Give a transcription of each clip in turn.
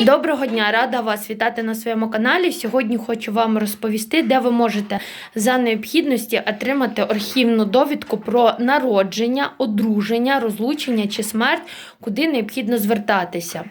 Доброго дня, рада вас вітати на своєму каналі. Сьогодні хочу вам розповісти, де ви можете за необхідності отримати архівну довідку про народження, одруження, розлучення чи смерть, куди необхідно звертатися.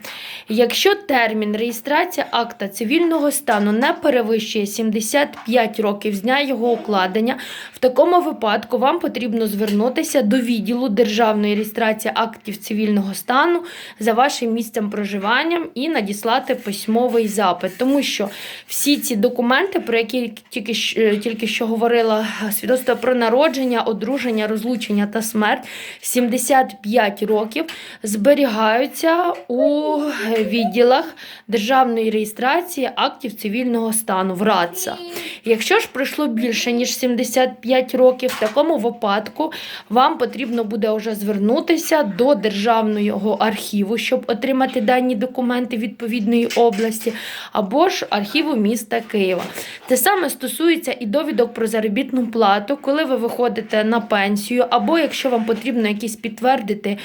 Якщо термін реєстрації акта цивільного стану не перевищує 75 років з дня його укладення, в такому випадку вам потрібно звернутися до відділу державної реєстрації актів цивільного стану за вашим місцем проживання і надіслати письмовий запит, тому що всі ці документи, про які тільки, е, тільки що говорила свідоцтво про народження, одруження, розлучення та смерть, 75 років зберігаються у відділах державної реєстрації актів цивільного стану в РАЦА. Якщо ж пройшло більше ніж 75 років, в такому випадку вам потрібно буде вже звернутися до державного архіву, щоб отримати дані документи відповідної області, або ж архіву міста Києва. Те саме стосується і довідок про заробітну плату, коли ви виходите на пенсію, або якщо вам потрібно якісь підтвердити.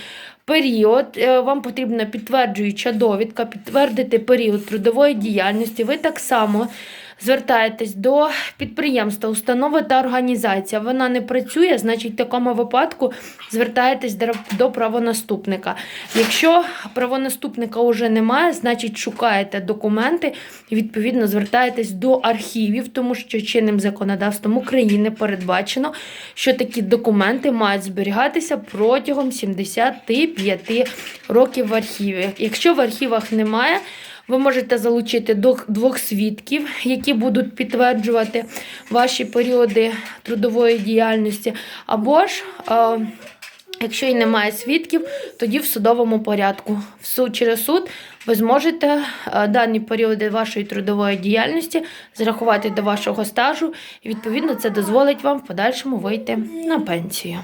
Період, е, вам потрібна підтверджуюча довідка, підтвердити період трудової діяльності. Ви так само звертаєтесь до підприємства, установи та організація. Вона не працює, значить, в такому випадку звертаєтесь до- правонаступника. Якщо правонаступника вже немає, значить шукаєте документи і відповідно звертаєтесь до архівів, тому що чинним законодавством України передбачено, що такі документи мають зберігатися протягом 75 років в архіві. Якщо в архівах немає, ви можете залучити двох свідків, які будуть підтверджувати ваші періоди трудової діяльності, або ж. е, Якщо і немає свідків, тоді в судовому порядку. В суд через суд ви зможете е, дані періоди вашої трудової діяльності зрахувати до вашого стажу, і відповідно це дозволить вам в подальшому вийти на пенсію.